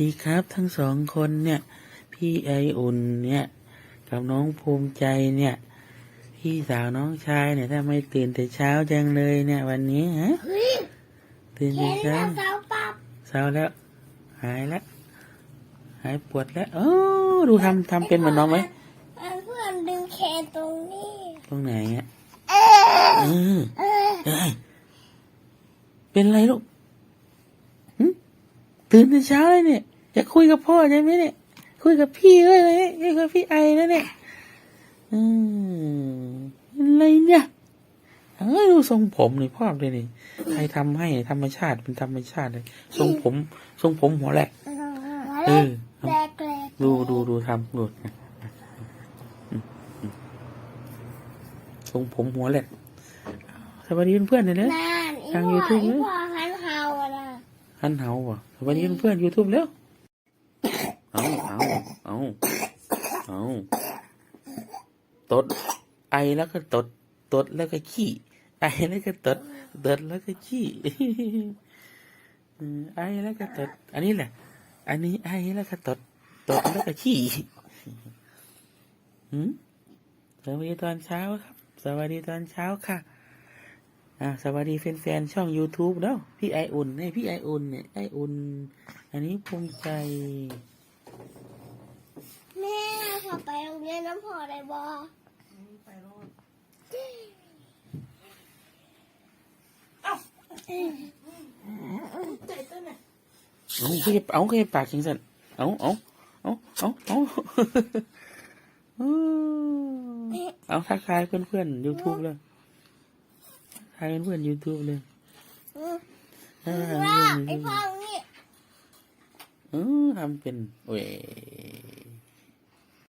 ดีครับทั้งสองคนเนี่ย พี่ไออุ่นเนี่ย กับน้องภูมิใจเนี่ย พี่สาวน้องชายเนี่ยถ้าไม่ตื่นแต่เช้าจังเลยเนี่ย วันนี้ฮะเฮ้ยตื่นเห็แต่นเช้าแต่เสาปับเช้าแล้ว หายแล้วหายปวดแล้วโอ้ดูทำทำเป็นเหมือนน้องไหมอันเพื่อนดึงแขนตรงนี้ ตรงไหนอะเออเออเออเอ้ยเป็นไรลูกหึ ตื่นแต่เช้าเลยเนี่ยอยากคุยกับพ่อใช่ไหมเนี่ย คุยกับพี่ด้วยเลยคุยกับพี่ไอแล้วเนี่ย อืมอะไรเนี่ยเอ้ยดูทรงผมนี่พ่อเลยนี่ใครทำให้ธรรมชาติเป็นธรรมชาติเลยทรงผมทรงผมหัวแหลกเออเอาแกลกแกลกดูดูดูทำดูนะอืมอืมทรงผมหัวแหลกสวัสดีเพื่อนๆเลยนะนานอีทางพ่อ YouTube อีนะ พ่อหันเห่าอะนะ ฮันเฮาว่ะวัสดีเพื่อนยูทูบแล้ว เอาเอาเอาเอาตด ไอแล้วก็ตด ตดแล้วก็ขี้ ไอแล้วก็ตด ตดแล้วก็ขี้ไอแล้วก็ตด อันนี้แหละ อันนี้ไอแล้วก็ตด ตดแล้วก็ขี้หืมสวัสดีตอนเช้าครับ สวัสดีตอนเช้าค่ะ อ่าสวัสดีแฟนๆช่อง YouTube แล้วพี่ไออุ่นเนี่ยพี่ไออุ่นเนี่ยไออุ่น อันนี้ภูมิใจ แม่พอไปโรงเรียนน้ำพอได้บอเอาเคยเอาเคยปากจริงสันเอาเอาเอาเอาเอาเอาทักทายเพื่อนๆ YouTube เลย ทายเพื่อนๆ YouTube เลยอืมเออว่าทำไอ้เพื่อนพ่อนี่เออทำเป็นโอ้ย